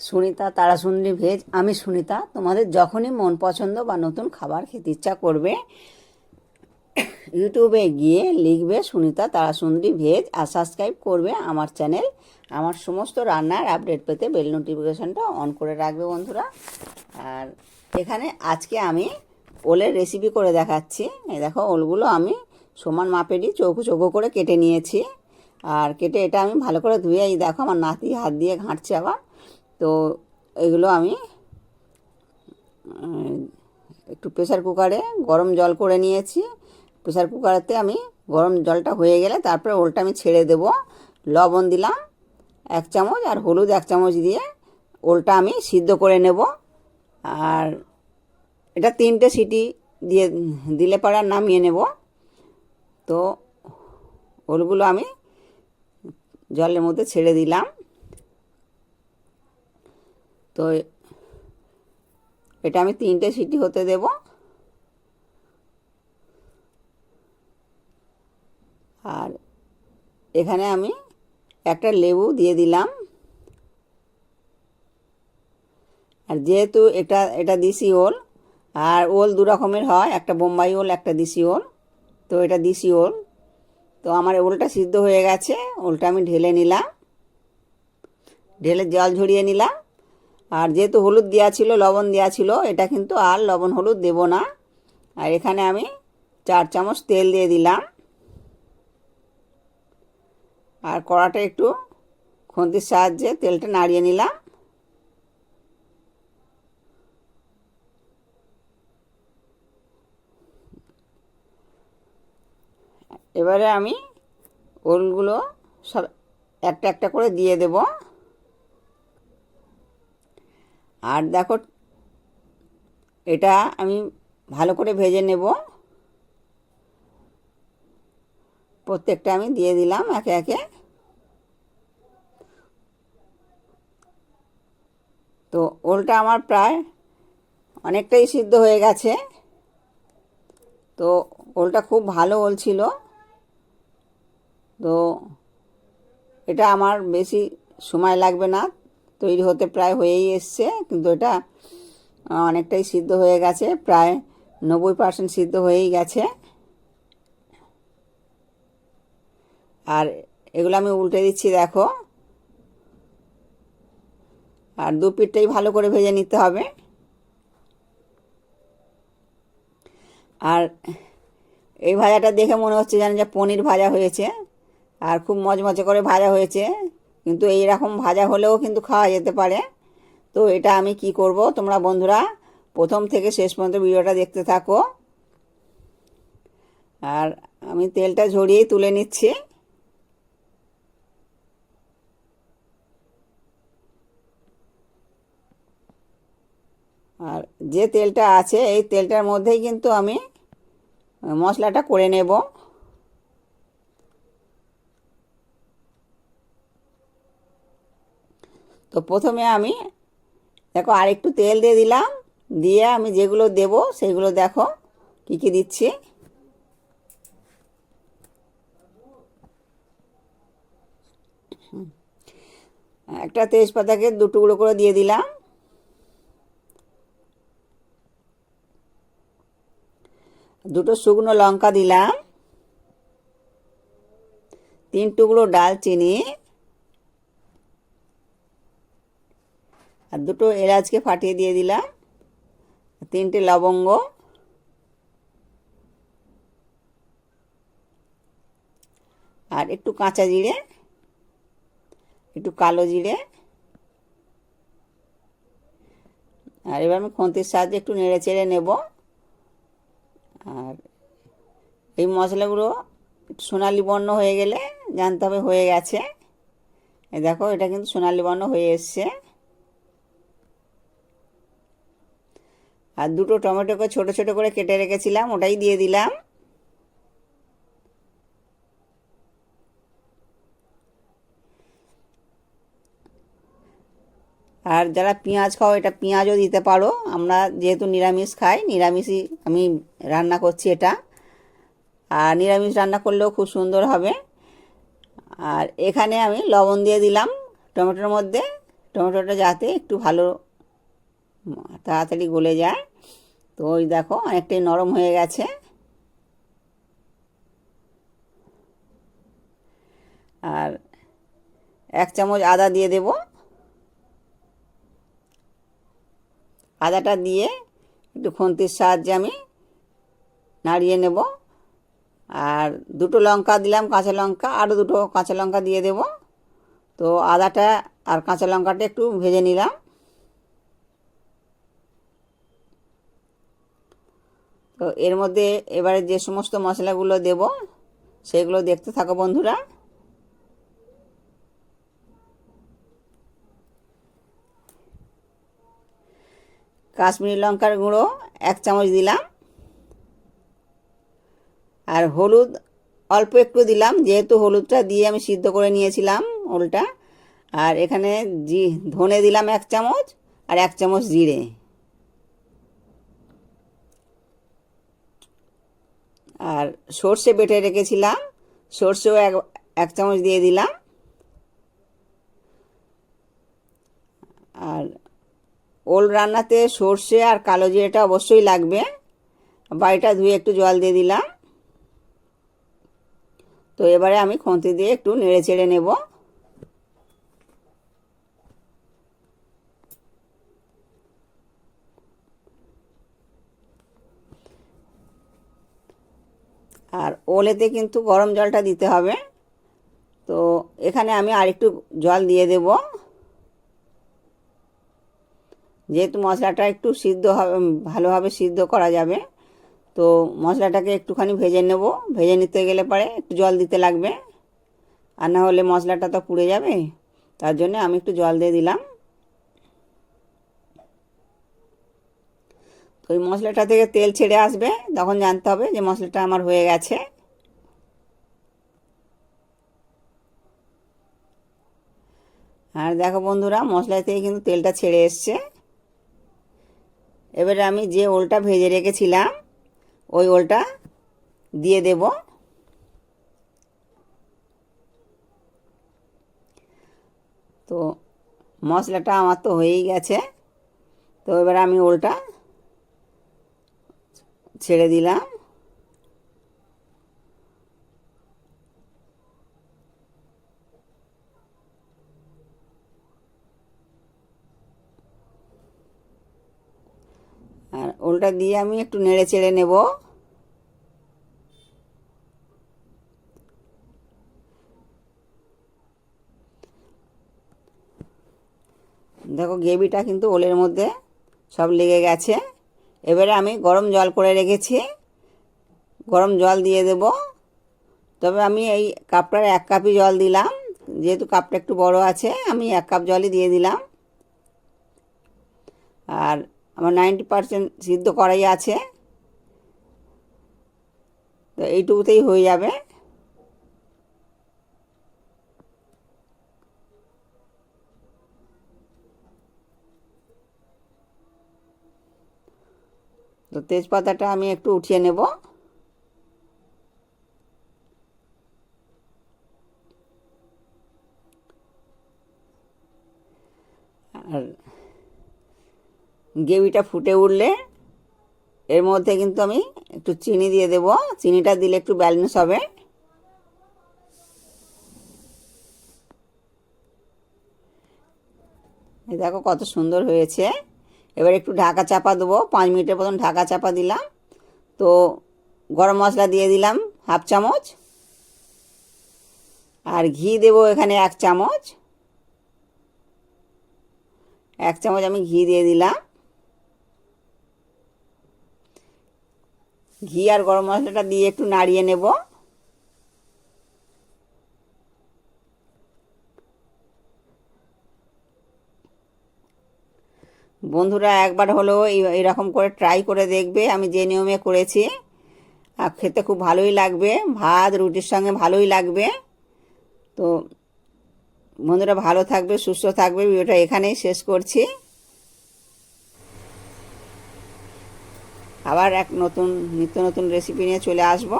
Sunita Tarasundari veg, আমি সুনিতা, তোমাদের যখনই মন পছন্দ বা নতুন খাবার খেতে ইচ্ছা করবে, ইউটিউবে গিয়ে লিখবে সুনিতা তারাসুন্দরী ভেজ আর সাবস্ক্রাইব করবে আমার চ্যানেল। আমার সমস্ত রান্নার আপডেট পেতে বেল নোটিফিকেশনটা অন করে রাখবে বন্ধুরা। আর এখানে আজকে আমি ওলের রেসিপি করে দেখাচ্ছি। এই দেখো, ওলগুলো আমি সমান মাপেরই চৌকো চৌকো করে কেটে নিয়েছি। আর কেটে এটা আমি ভালো করে ধুয়ে এই দেখো, আমার নাতি হাত দিয়ে ঘাঁটছে আবার। তো এগুলো আমি একটু প্রেশার কুকারে গরম জল করে নিয়েছি। প্রেসার কুকারেতে আমি গরম জলটা হয়ে গেলে তারপরে ওলটা আমি ছেড়ে দেব। লবণ দিলাম এক চামচ আর হলুদ এক চামচ দিয়ে ওলটা আমি সিদ্ধ করে নেব। আর এটা তিনটে সিটি দিয়ে দিলে পরে নামিয়ে নেব। তো ওলগুলো আমি জলের মধ্যে ছেড়ে দিলাম। তো এটা আমি তিনটে সিটি হতে দেব। আর এখানে আমি একটা লেবু দিয়ে দিলাম। আর যেহেতু এটা এটা দিশি ওল, আর ওল দু রকমের হয়, একটা বোম্বাই ওল, একটা দিশি ওল। তো এটা দিশি ওল। তো আমার ওলটা সিদ্ধ হয়ে গেছে, ওলটা আমি ঢেলে নিলাম। ঢেলে জল ঝরিয়ে নিলাম। আর যেহেতু হলুদ দেওয়া ছিল, লবণ দেওয়া ছিল, এটা কিন্তু আর লবণ হলুদ দেব না। আর এখানে আমি চার চামচ তেল দিয়ে দিলাম। আর কড়াটা একটু খুন্তির সাহায্যে তেলটা নাড়িয়ে নিলাম। এবারে আমি ওলগুলো সব একটা একটা করে দিয়ে দেব। আর দেখো, এটা আমি ভালো করে ভেজে নেব। প্রত্যেকটা আমি দিয়ে দিলাম একে একে। তো ওলটা আমার প্রায় অনেকটাই সিদ্ধ হয়ে গেছে। তো ওলটা খুব ভালো ওল ছিল। তো এটা আমার বেশি সময় লাগবে না। তৈরি হতে প্রায় হয়েই এসছে, কিন্তু এটা অনেকটাই সিদ্ধ হয়ে গেছে, প্রায় নব্বই পার্সেন্ট সিদ্ধ হয়েই গেছে। আর এগুলো আমি উল্টে দিচ্ছি, দেখো। আর দু পিঠটাই ভালো করে ভেজে নিতে হবে। আর এই ভাজাটা দেখে মনে হচ্ছে যেন যে পনির ভাজা হয়েছে, আর খুব মজমজে করে ভাজা হয়েছে। কিন্তু এই রকম ভাজা হলেও কিন্তু খাওয়া যেতে পারে। তো এটা আমি কি করব? তোমরা বন্ধুরা, প্রথম থেকে শেষ পর্যন্ত ভিডিওটা দেখতে থাকো। আর আমি তেলটা ঝরিয়েই তুলে নিচ্ছি। আর যে তেলটা আছে, এই তেলটার মধ্যেই কিন্তু আমি মশলাটা করে নেব। তো প্রথমে আমি, দেখো আর একটু তেল দিয়ে দিলাম, দিয়ে আমি যেগুলো দেব সেগুলো দেখো কি কি দিচ্ছি। একটা তেজপাতাকে দু টুকরো করে দিয়ে দিলাম। দুটো শুকনো লঙ্কা দিলাম। তিন টুকরো ডালচিনি। আর দুটো এলাচকে ফাটিয়ে দিয়ে দিলাম। তিনটে লবঙ্গ। আর একটু কাঁচা জিরে, একটু কালো জিরে। আর এবার আমি খন্তির সাহায্যে একটু নেড়ে চেড়ে নেব। আর এই মশলাগুলো সোনালি বর্ণ হয়ে গেলে জানতে হবে হয়ে গেছে। দেখো, এটা কিন্তু সোনালি বর্ণ হয়ে এসছে। আর দুটো টমেটোকে ছোট ছোট করে কেটে রেখেছিলাম, ওটাই দিয়ে দিলাম। আর যারা পেঁয়াজ খাও, এটা পেঁয়াজও দিতে পারো। আমরা যেহেতু নিরামিষ খাই, নিরামিষই আমি রান্না করছি এটা। আর নিরামিষ রান্না করলেও খুব সুন্দর হবে। আর এখানে আমি লবণ দিয়ে দিলাম টমেটোর মধ্যে। টমেটোটা যাতে একটু ভালো তাড়াতাড়ি গলে যায়। তো ওই দেখো অনেকটাই নরম হয়ে গেছে। আর এক চামচ আদা দিয়ে দেব। আদাটা দিয়ে একটু খুন্তির সাহায্যে আমি নাড়িয়ে নেব। আর দুটো লঙ্কা দিলাম, কাঁচা লঙ্কা আরও দুটো কাঁচা লঙ্কা দিয়ে দেব। তো আদাটা আর কাঁচা লঙ্কাটা একটু ভেজে নিলাম। তো এর মধ্যে এবারে যে সমস্ত মশলাগুলো দেব, সেগুলো দেখতে থাকো বন্ধুরা। কাশ্মীরি লঙ্কার গুঁড়ো এক চামচ দিলাম। আর হলুদ অল্প একটু দিলাম, যেহেতু হলুদটা দিয়ে আমি সিদ্ধ করে নিয়েছিলাম ওলটা। আর এখানে জি, ধনে দিলাম এক চামচ আর এক চামচ জিরে। আর সর্ষে বেটে রেখেছিলাম। সর্ষেও এক এক চামচ দিয়ে দিলাম। আর ওল রান্নাতে সর্ষে আর কালো জিরেটা অবশ্যই লাগবে। বাড়িটা ধুয়ে একটু জল দিয়ে দিলাম। তো এবারে আমি খন্তি দিয়ে একটু নেড়ে চেড়ে নেব। আর ওলেতে কিন্তু গরম জলটা দিতে হবে। তো এখানে আমি আরেকটু জল দিয়ে দেব। যেহেতু মশলাটা একটু সিদ্ধ হবে ভালোভাবে সিদ্ধ করা যাবে, তো মশলাটাকে একটুখানি ভেজে নেব। ভেজে নিতে গেলে পরে একটু জল দিতে লাগবে। আর না হলে মশলাটা তো পুড়ে যাবে, তার জন্য আমি একটু জল দিয়ে দিলাম। তো ওই মশলাটা থেকে তেল ছেড়ে আসবে, তখন জানতে হবে যে মশলাটা আমার হয়ে গেছে। আর দেখো বন্ধুরা, মশলা থেকে কিন্তু তেলটা ছেড়ে এসছে। এবারে আমি যে ওলটা ভেজে রেখেছিলাম, ওই ওলটা দিয়ে দেব। তো মশলাটা আমার তো হয়েই গেছে। তো এবার আমি ওলটা ছেড়ে দিলাম। আর ওলটা দিয়ে আমি একটু নেড়ে চেড়ে নেব। দেখো গ্রেভিটা কিন্তু ওলের মধ্যে সব লেগে গেছে। এবারে আমি গরম জল করে রেখেছি। গরম জল দিয়ে দেব। তবে আমি এই কাপটার এক কাপই জল দিলাম। যেহেতু কাপটা একটু বড় আছে, আমি এক কাপ জলই দিয়ে দিলাম। আর আমার নাইনটি পারসেন্ট সিদ্ধ করাই আছে। তো এইটুকুতেই হয়ে যাবে। তো তেজপাতাটা আমি একটু উঠিয়ে নেব। আর গ্রেভিটা ফুটে উঠলে এর মধ্যে কিন্তু আমি একটু চিনি দিয়ে দেব। চিনিটা দিলে একটু ব্যালেন্স হবে। দেখো কত সুন্দর হয়েছে। এবার একটু ঢাকা চাপা দেবো। পাঁচ মিনিটের মতন ঢাকা চাপা দিলাম। তো গরম মশলা দিয়ে দিলাম হাফ চামচ। আর ঘি দেবো এখানে এক চামচ। এক চামচ আমি ঘি দিয়ে দিলাম। ঘি আর গরম মশলাটা দিয়ে একটু নাড়িয়ে নেব। বন্ধুরা একবার হলেও এরকম করে ট্রাই করে দেখবে, আমি যে নিয়মে করেছি। আর খেতে খুব ভালোই লাগবে, ভাত, রুটির সঙ্গে ভালোই লাগবে। তো বন্ধুরা ভালো থাকবে, সুস্থ থাকবে, ভিডিওটা এখানেই শেষ করছি। আবার এক নতুন, নিত্য নতুন রেসিপি নিয়ে চলে আসব।